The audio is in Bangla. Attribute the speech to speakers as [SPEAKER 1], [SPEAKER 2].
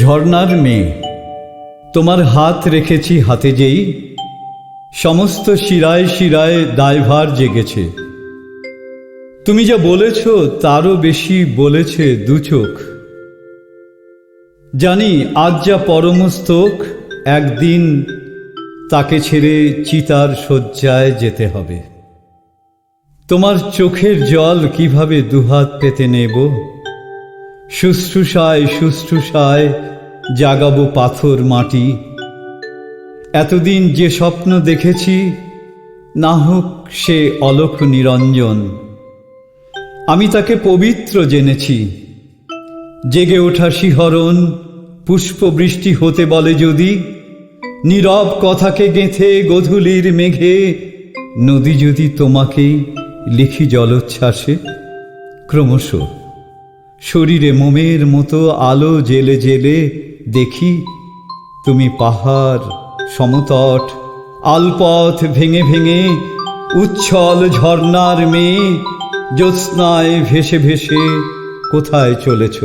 [SPEAKER 1] ঝর্ণার মেয়ে। তোমার হাত রেখেছি হাতে যেই, সমস্ত শিরায় শিরায় দায়ভার জেগেছে। তুমি যা বলেছ, তারও বেশি বলেছে দু চোখ। জানি আজ যা পরমস্তক একদিন তাকে ছেড়ে চিতার শয্যায় যেতে হবে। তোমার চোখের জল কীভাবে দুহাত পেতে নেব? শুশ্রূষায় শুশ্রূষায় জাগাবো পাথর মাটি। এতদিন যে স্বপ্ন দেখেছি, না হোক সে অলোক নিরঞ্জন। আমি তাকে পবিত্র জেনেছি। জেগে ওঠা শিহরণ, পুষ্পবৃষ্টি হতে বলে যদি, নীরব কথাকে গেঁথে গধূলির মেঘে, নদী যদি তোমাকেই লিখি জলোচ্ছ্বাসে? ক্রমশ শরীরে মোমের মতো আলো জেলে জেলে দেখি, তুমি পাহাড়, সমতট, আলপথ ভেঙে ভেঙে, উচ্ছল ঝর্নার মেয়ে, জ্যোৎস্নায় ভেসে ভেসে কোথায় চলেছ?